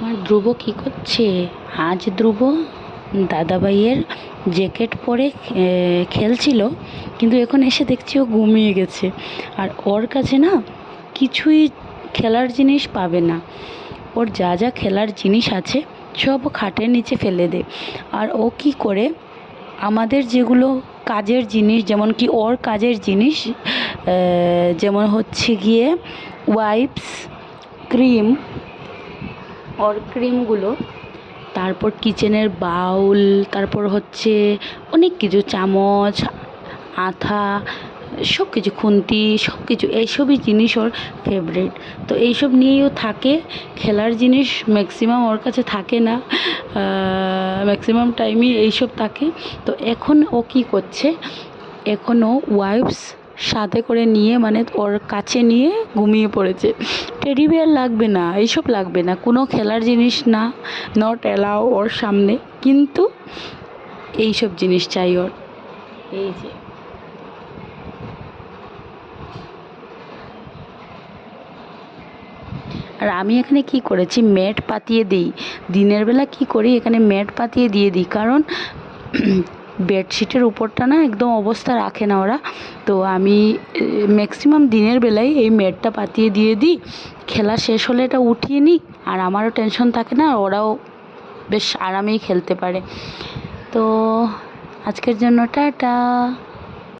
আমার ধ্রুব কী করছে? আজ ধ্রুব দাদাভাইয়ের জ্যাকেট পরে খেলছিল, কিন্তু এখন এসে দেখছি ও ঘুমিয়ে গেছে। আর ওর কাছে না কিছুই খেলার জিনিস পাবে না। ওর যা যা খেলার জিনিস আছে, সব খাটের নিচে ফেলে দেয় আর ও কী করে? আমাদের যেগুলো কাজের জিনিস, যেমন কি ওর কাজের জিনিস যেমন হচ্ছে গিয়ে ওয়াইপস ক্রিম ওর ক্রিমগুলো, তারপর কিচেনের বাউল, তারপর হচ্ছে অনেক কিছু, চামচ, আঠা সব কিছু খুন্তি সব কিছু এইসবই জিনিস ওর ফেভারিট তো এইসব নিয়েই ও থাকে, খেলার জিনিস ম্যাক্সিমাম ওর কাছে থাকে না ম্যাক্সিমাম টাইমই এইসব থাকে। তো এখন ও কী করছে, এখন ও ওয়াইপস সাথে করে নিয়ে মানে ওর কাছে নিয়ে ঘুমিয়ে পড়েছে। টেডি বিয়ার লাগবে না, এইসব লাগবে না, কোনো খেলার জিনিস না নট অ্যালাউ ওর সামনে। কিন্তু এইসব জিনিস চাই ওর। এই যে। আর আমি এখানে কি করেছি, ম্যাট পাতিয়ে দিই। দিনের বেলা কি করি, এখানে ম্যাট পাতিয়ে দিয়ে দিই। কারণ বেডশিটের উপরটা না একদম অবস্থা রাখে না ওরা। তো আমি ম্যাক্সিমাম দিনের বেলায় এই ম্যাটটা পাতিয়ে দিয়ে দিই। খেলা শেষ হলে এটা উঠিয়ে নিই। আর আমারও টেনশন থাকে না ওরাও বেশ আরামেই খেলতে পারে। তো আজকের জন্য টাটা।